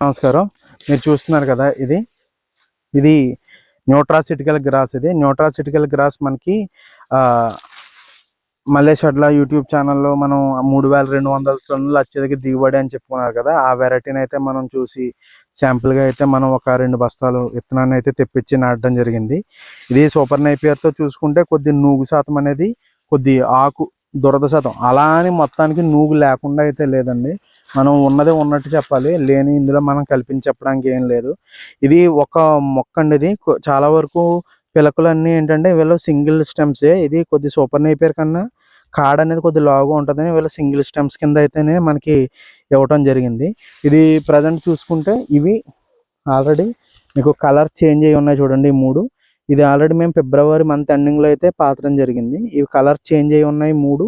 నమస్కారం. మీరు చూస్తున్నారు కదా ఇది. ఇది న్యూట్రాసిటికల్ గ్రాస్ ఇది. న్యూట్రాసిటికల్ గ్రాస్ మనకి ఆ, మల్లేష్ యూట్యూబ్ ఛానల్లో మనం మూడు వేల రెండు వందల టన్నులు అత్యధిక దిగుబడి అని చెప్పుకున్నారు కదా. ఆ వెరైటీని అయితే మనం చూసి శాంపుల్గా అయితే మనం ఒక రెండు బస్తాలు విత్తనాన్ని అయితే తెప్పించి నాటడం జరిగింది. ఇది సూపర్ నైపియర్తో చూసుకుంటే కొద్ది నూగు శాతం అనేది కొద్ది ఆకు దురద శాతం. అలా అని మొత్తానికి నూగు లేకుండా అయితే లేదండి. మనం ఉన్నదే ఉన్నట్టు చెప్పాలి. లేని ఇందులో మనం కల్పించి చెప్పడానికి ఏం లేదు. ఇది ఒక మొక్క అండి ఇది. చాలా వరకు పిలకలు అన్ని ఏంటంటే వీళ్ళు సింగిల్ స్టెమ్సే ఇది కొద్ది సూపర్ నేపియర్ కన్నా కాడ అనేది కొద్ది లావుగా ఉంటుందని వీళ్ళ సింగిల్ స్టెమ్స్ కింద అయితేనే మనకి ఇవ్వటం జరిగింది. ఇది ప్రజెంట్ చూసుకుంటే ఇవి ఆల్రెడీ మీకు కలర్ చేంజ్ అయ్యి ఉన్నాయి చూడండి మూడు. ఇది ఆల్రెడీ మేము ఫిబ్రవరి మంత్ ఎండింగ్లో అయితే పాతడం జరిగింది. ఇవి కలర్ చేంజ్ అయ్యి ఉన్నాయి మూడు.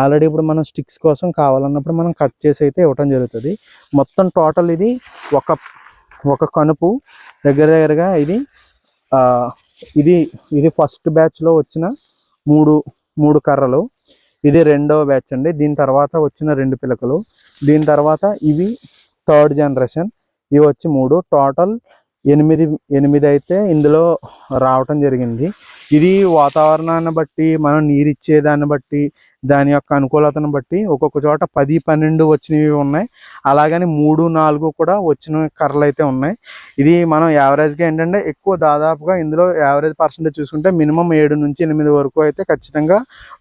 ఆల్రెడీ ఇప్పుడు మనం స్టిక్స్ కోసం కావాలన్నప్పుడు మనం కట్ చేసి అయితే ఇవ్వటం జరుగుతుంది. మొత్తం టోటల్ ఇది ఒక ఒక కనుపు దగ్గర దగ్గరగా ఇది ఇది ఇది ఫస్ట్ బ్యాచ్లో వచ్చిన మూడు మూడు కర్రలు. ఇది రెండవ బ్యాచ్ అండి. దీని తర్వాత వచ్చిన రెండు పిలకలు. దీని తర్వాత ఇవి థర్డ్ జనరేషన్. ఇవి వచ్చి మూడు. టోటల్ ఎనిమిది ఎనిమిది అయితే ఇందులో రావటం జరిగింది. ఇది వాతావరణాన్ని బట్టి మనం నీరు ఇచ్చేదాన్ని బట్టి దాని యొక్క అనుకూలతను బట్టి ఒక్కొక్క చోట పది పన్నెండు వచ్చినవి ఉన్నాయి. అలాగని మూడు నాలుగు కూడా వచ్చిన కర్రలు అయితే ఉన్నాయి. ఇది మనం యావరేజ్గా ఏంటంటే ఎక్కువ దాదాపుగా ఇందులో యావరేజ్ పర్సంటేజ్ చూసుకుంటే మినిమం ఏడు నుంచి ఎనిమిది వరకు అయితే ఖచ్చితంగా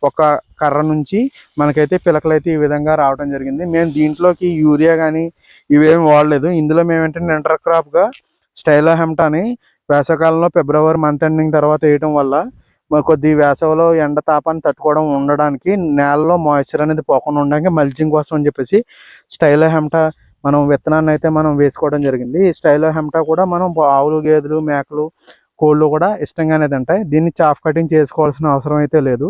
ఒక కర్ర నుంచి మనకైతే పిలకలు అయితే ఈ విధంగా రావడం జరిగింది. మేము దీంట్లోకి యూరియా కానీ ఇవేమి వాడలేదు. ఇందులో మేము ఏంటంటే ఇంటర్ క్రాప్గా స్టైలో హెమ్టాని వేసవకాలంలో ఫిబ్రవరి మంత్ ఎండింగ్ తర్వాత వేయటం వల్ల కొద్ది వేసవిలో ఎండ తాపాన్ని తట్టుకోవడం ఉండడానికి నేలలో మాయిశ్చర్ అనేది పోకుండా ఉండడానికి మల్చింగ్ కోసం అని చెప్పేసి స్టైలో హెమ్టా మనం విత్తనాన్ని అయితే మనం వేసుకోవడం జరిగింది. ఈ స్టైలో హెమ్టా కూడా మనం ఆవులు గేదెలు మేకలు కోళ్ళు కూడా ఇష్టంగానే తింటాయి. దీన్ని చాఫ్ కటింగ్ చేసుకోవాల్సిన అవసరం అయితే లేదు.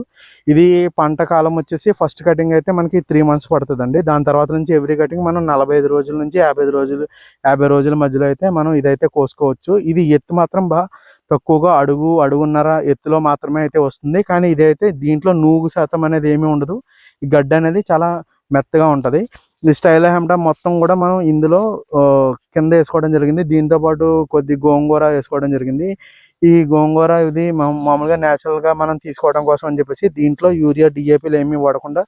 ఇది పంట కాలం వచ్చేసి ఫస్ట్ కటింగ్ అయితే మనకి త్రీ మంత్స్ పడుతుందండి. దాని తర్వాత నుంచి ఎవ్రీ కటింగ్ మనం నలభై ఐదు రోజుల నుంచి యాభై ఐదు రోజులు యాభై రోజుల మధ్యలో అయితే మనం ఇదైతే కోసుకోవచ్చు. ఇది ఎత్తు మాత్రం బా తక్కువగా అడుగు అడుగున్నర ఎత్తులో మాత్రమే అయితే వస్తుంది. కానీ ఇదైతే దీంట్లో నూగు శాతం అనేది ఏమీ ఉండదు. ఈ గడ్డ అనేది చాలా మెత్తగా ఉంటుంది. ఈ స్టైల్ హెమ్ట మొత్తం కూడా మనం ఇందులో కింద వేసుకోవడం జరిగింది. దీంతో పాటు కొద్ది గోంగూర వేసుకోవడం జరిగింది. ఈ గోంగూర ఇది మామూలుగా న్యాచురల్గా మనం తీసుకోవడం కోసం అని చెప్పేసి దీంట్లో యూరియా డిఏపీలు ఏమీ వాడకుండా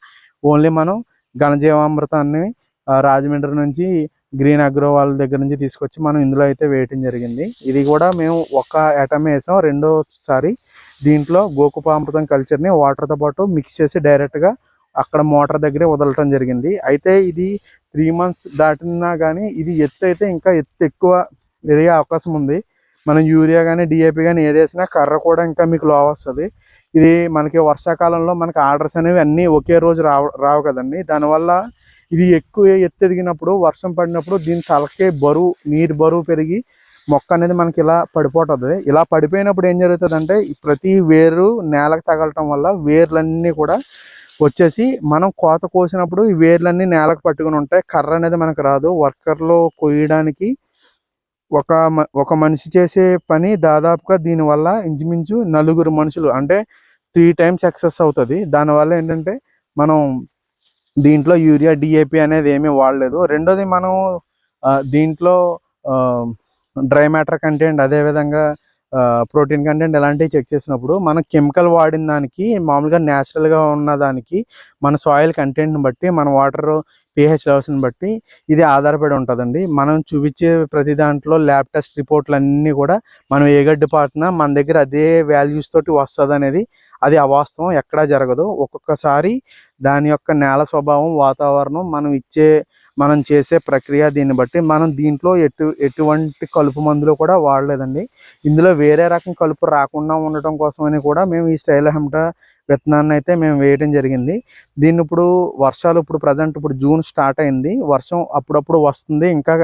ఓన్లీ మనం ఘనజీవామృతాన్ని రాజమండ్రి నుంచి గ్రీన్ అగ్రో వాళ్ళ దగ్గర నుంచి తీసుకొచ్చి మనం ఇందులో అయితే వేయటం జరిగింది. ఇది కూడా మేము ఒక ఐటమ్ వేసాం. రెండోసారి దీంట్లో గోకుపామృతం కల్చర్ని వాటర్తో పాటు మిక్స్ చేసి డైరెక్ట్గా అక్కడ మోటార్ దగ్గరే వదలటం జరిగింది. అయితే ఇది త్రీ మంత్స్ దాటినా కానీ ఇది ఎత్తు అయితే ఇంకా ఎత్తు ఎక్కువ ఎదిగే అవకాశం ఉంది. మనం యూరియా కానీ డిఏపి కానీ ఏది కర్ర కూడా ఇంకా మీకు లో వస్తుంది. ఇది మనకి వర్షాకాలంలో మనకి ఆర్డర్స్ అనేవి అన్నీ ఒకే రోజు రావు రావు కదండి. దానివల్ల ఇది ఎక్కువ ఎత్తు ఎదిగినప్పుడు వర్షం పడినప్పుడు దీని తలకే బరువు నీరు బరువు పెరిగి మొక్క అనేది మనకి ఇలా పడిపోతుంది. ఇలా పడిపోయినప్పుడు ఏం జరుగుతుంది అంటే ప్రతి వేరు నేలకు తగలటం వల్ల వేర్లన్నీ కూడా వచ్చేసి మనం కోత కోసినప్పుడు ఈ వేర్లన్నీ నేలకు పట్టుకుని ఉంటాయి. కర్ర అనేది మనకు రాదు. వర్కర్లో కొయ్యడానికి ఒక మ- ఒక మనిషి చేసే పని దాదాపుగా దీనివల్ల ఇంచుమించు నలుగురు మనుషులు అంటే త్రీ టైమ్స్ ఎక్సెస్ అవుతుంది. దానివల్ల ఏంటంటే మనం దీంట్లో యూరియా డిఏపి అనేది ఏమీ వాడలేదు. రెండోది మనం దీంట్లో డ్రై మ్యాటర్ కంటెంట్ అదేవిధంగా ప్రోటీన్ కంటెంట్ ఎలాంటివి చెక్ చేసినప్పుడు మనం కెమికల్ వాడిన దానికి మామూలుగా న్యాచురల్గా ఉన్న దానికి మన సాయిల్ కంటెంట్ని బట్టి మన వాటర్ పిహెచ్ లెవెల్స్ని బట్టి ఇది ఆధారపడి ఉంటుందండి. మనం చూపించే ప్రతి దాంట్లో ల్యాబ్ టెస్ట్ రిపోర్ట్లు అన్నీ కూడా మనం ఏ గడ్డి పాటినా మన దగ్గర అదే వాల్యూస్ తోటి వస్తుంది అనేది అది అవాస్తవం ఎక్కడా జరగదు. ఒక్కొక్కసారి దాని యొక్క నేల స్వభావం వాతావరణం మనం ఇచ్చే మనం చేసే ప్రక్రియ దీన్ని బట్టి మనం దీంట్లో ఎటు ఎటువంటి కలుపు మందులు కూడా వాడలేదండి. ఇందులో వేరే రకం కలుపు రాకుండా ఉండటం కోసమని కూడా మేము ఈ స్టైల్ హెమ్ట విత్తనాన్ని అయితే మేము వేయడం జరిగింది. దీన్ని ఇప్పుడు వర్షాలు ఇప్పుడు ప్రజెంట్ ఇప్పుడు జూన్ స్టార్ట్ అయింది. వర్షం అప్పుడప్పుడు వస్తుంది. ఇంకా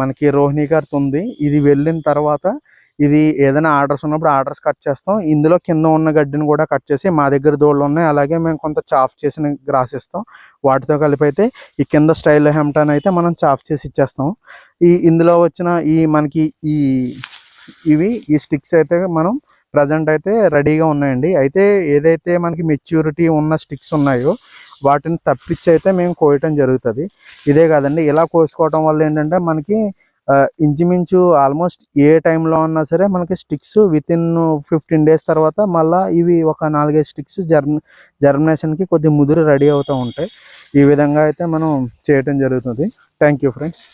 మనకి రోహిణి గారితో ఉంది. ఇది వెళ్ళిన తర్వాత ఇది ఏదైనా ఆర్డర్స్ ఉన్నప్పుడు ఆర్డర్స్ కట్ చేస్తాం. ఇందులో కింద ఉన్న గడ్డిని కూడా కట్ చేసి మా దగ్గర దోళ్ళు ఉన్నాయి. అలాగే మేము కొంత చాఫ్ చేసిన గ్రాస్ ఇస్తాం. వాటితో కలిపి అయితే ఈ కింద స్టైల్ హెమ్టాన్ అయితే మనం చాఫ్ చేసి ఇచ్చేస్తాం. ఈ ఇందులో వచ్చిన ఈ మనకి ఈ ఇవి ఈ స్టిక్స్ అయితే మనం ప్రజెంట్ అయితే రెడీగా ఉన్నాయండి. అయితే ఏదైతే మనకి మెచ్యూరిటీ ఉన్న స్టిక్స్ ఉన్నాయో వాటిని తప్పించి అయితే మేము కోయటం జరుగుతుంది. ఇదే కాదండి ఇలా కోసుకోవటం వల్ల ఏంటంటే మనకి ఇంచుమించు ఆల్మోస్ట్ ఏ టైంలో అన్నా సరే మనకి sticks within fifteen days తర్వాత మళ్ళీ ఇవి ఒక నాలుగైదు స్టిక్స్ జర్మ జర్మినేషన్కి కొద్ది ముదురు రెడీ అవుతూ ఉంటాయి. ఈ విధంగా అయితే మనం చేయటం జరుగుతుంది. Thank you friends.